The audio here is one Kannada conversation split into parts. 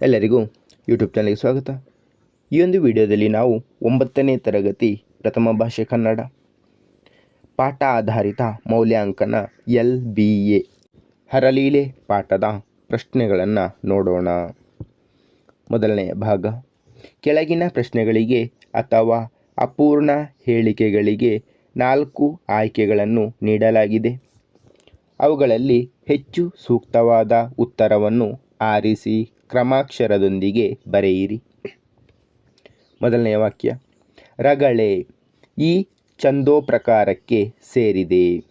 ಎಲ್ಲರಿಗೂ ಯೂಟ್ಯೂಬ್ ಚಾನಲ್ಗೆ ಸ್ವಾಗತ. ಈ ಒಂದು ವಿಡಿಯೋದಲ್ಲಿ ನಾವು ಒಂಬತ್ತನೇ ತರಗತಿ ಪ್ರಥಮ ಭಾಷೆ ಕನ್ನಡ ಪಾಠ ಆಧಾರಿತ ಮೌಲ್ಯಾಂಕನ ಎಲ್ ಬಿ ಎ ಹರಲೀಲೆ ಪಾಠದ ಪ್ರಶ್ನೆಗಳನ್ನು ನೋಡೋಣ. ಮೊದಲನೆಯ ಭಾಗ, ಕೆಳಗಿನ ಪ್ರಶ್ನೆಗಳಿಗೆ ಅಥವಾ ಅಪೂರ್ಣ ಹೇಳಿಕೆಗಳಿಗೆ ನಾಲ್ಕು ಆಯ್ಕೆಗಳನ್ನು ನೀಡಲಾಗಿದೆ. ಅವುಗಳಲ್ಲಿ ಹೆಚ್ಚು ಸೂಕ್ತವಾದ ಉತ್ತರವನ್ನು ಆರಿಸಿ ಕ್ರಮಾಕ್ಷರದೊಂದಿಗೆ ಬರೆಯಿರಿ. ಮೊದಲನೆಯ ವಾಕ್ಯ, ರಗಳೆ, ಈ ಛಂದೋಪ್ರಕಾರಕ್ಕೆ ಸೇರಿದೆ.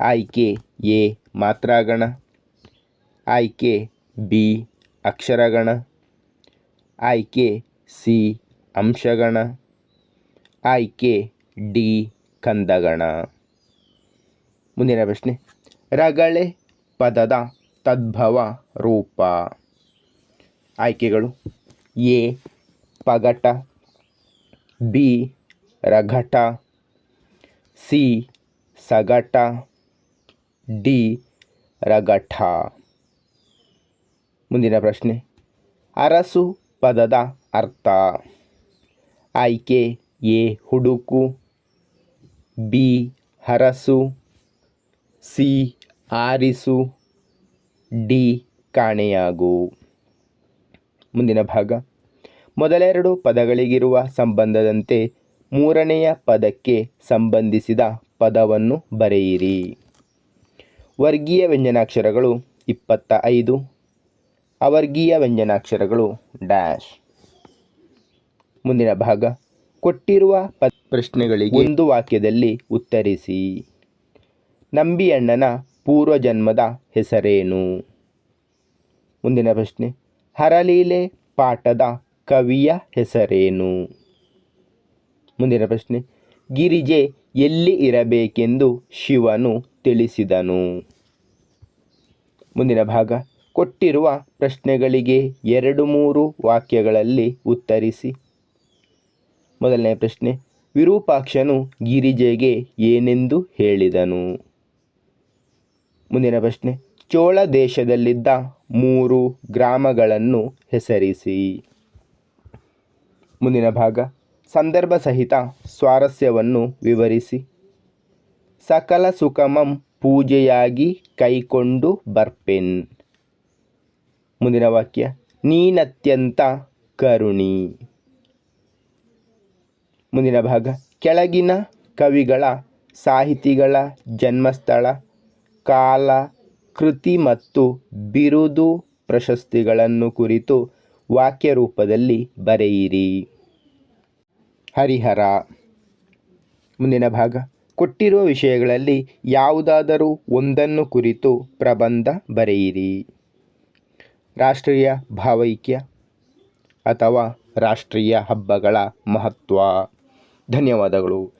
ಆಯ್ಕೆ ಎ ಮಾತ್ರಾಗಣ, ಆಯ್ಕೆ ಬಿ ಅಕ್ಷರಗಣ, ಆಯ್ಕೆ ಸಿ ಅಂಶಗಣ, ಆಯ್ಕೆ ಡಿ ಕಂದಗಣ. ಮುಂದಿನ ಪ್ರಶ್ನೆ, ರಗಳೆ ಪದದ ತದ್ಭವ ರೂಪ. ಆಯ್ಕೆಗಳು ಎ ಪಗಟ ಬಿ, ರಘಟ, ಸಿ ಸಗಟ ಡಿ ರಗಠ ಮುಂದಿನ ಪ್ರಶ್ನೆ. ಅರಸು ಪದದ ಅರ್ಥ. ಆಯ್ಕೆ ಎ, ಹುಡುಕು, ಬಿ, ಹರಸು, ಸಿ, ಆರಿಸು, ಡಿ, ಕಾಣೆಯಾಗು. ಮುಂದಿನ ಭಾಗ. ಮೊದಲೆರಡು ಪದಗಳಿಗಿರುವ ಸಂಬಂಧದಂತೆ ಮೂರನೆಯ ಪದಕ್ಕೆ ಸಂಬಂಧಿಸಿದ ಪದವನ್ನು ಬರೆಯಿರಿ. ವರ್ಗೀಯ ವ್ಯಂಜನಾಕ್ಷರಗಳು ಇಪ್ಪತ್ತ ಐದು ಅವರ್ಗೀಯ ವ್ಯಂಜನಾಕ್ಷರಗಳು ಡ್ಯಾಶ್. ಮುಂದಿನ ಭಾಗ. ಕೊಟ್ಟಿರುವ ಪ ಪ್ರಶ್ನೆಗಳಿಗೆ ಒಂದು ವಾಕ್ಯದಲ್ಲಿ ಉತ್ತರಿಸಿ. ನಂಬಿಯಣ್ಣನ ಪೂರ್ವಜನ್ಮದ ಹೆಸರೇನು? ಮುಂದಿನ ಪ್ರಶ್ನೆ. ಹರಲೀಲೆ ಪಾಠದ ಕವಿಯ ಹೆಸರೇನು? ಮುಂದಿನ ಪ್ರಶ್ನೆ. ಗಿರಿಜೆ ಎಲ್ಲಿ ಇರಬೇಕೆಂದು ಶಿವನು ತಿಳಿಸಿದನು. ಮುಂದಿನ ಭಾಗ. ಕೊಟ್ಟಿರುವ ಪ್ರಶ್ನೆಗಳಿಗೆ ಎರಡು ಮೂರು ವಾಕ್ಯಗಳಲ್ಲಿ ಉತ್ತರಿಸಿ. ಮೊದಲನೇ ಪ್ರಶ್ನೆ. ವಿರೂಪಾಕ್ಷನು ಗಿರಿಜೆಗೆ ಏನೆಂದು ಹೇಳಿದನು? ಮುಂದಿನ ಪ್ರಶ್ನೆ. ಚೋಳ ದೇಶದಲ್ಲಿದ್ದ ಮೂರು ಗ್ರಾಮಗಳನ್ನು ಹೆಸರಿಸಿ. ಮುಂದಿನ ಭಾಗ. ಸಂದರ್ಭ ಸಹಿತ ಸ್ವಾರಸ್ಯವನ್ನು ವಿವರಿಸಿ. ಸಕಲ ಸುಖಮಂ ಪೂಜೆಯಾಗಿ ಕೈಕೊಂಡು ಬರ್ಪೆನ್. ಮುಂದಿನ ವಾಕ್ಯ. ನೀನತ್ಯಂತ ಕರುಣಿ. ಮುಂದಿನ ಭಾಗ. ಕೆಳಗಿನ ಕವಿಗಳ, ಸಾಹಿತಿಗಳ ಜನ್ಮಸ್ಥಳ, ಕಾಲ ಕೃತಿ ಮತ್ತು ಬಿರುದು ಪ್ರಶಸ್ತಿಗಳನ್ನು ಕುರಿತು ವಾಕ್ಯ ರೂಪದಲ್ಲಿ ಬರೆಯಿರಿ. ಹರಿಹರ. ಮುಂದಿನ ಭಾಗ. ಕೊಟ್ಟಿರುವ ವಿಷಯಗಳಲ್ಲಿ ಯಾವುದಾದರೂ ಒಂದನ್ನು ಕುರಿತು ಪ್ರಬಂಧ ಬರೆಯಿರಿ. ರಾಷ್ಟ್ರೀಯ ಭಾವೈಕ್ಯ ಅಥವಾ ರಾಷ್ಟ್ರೀಯ ಹಬ್ಬಗಳ ಮಹತ್ವ. ಧನ್ಯವಾದಗಳು.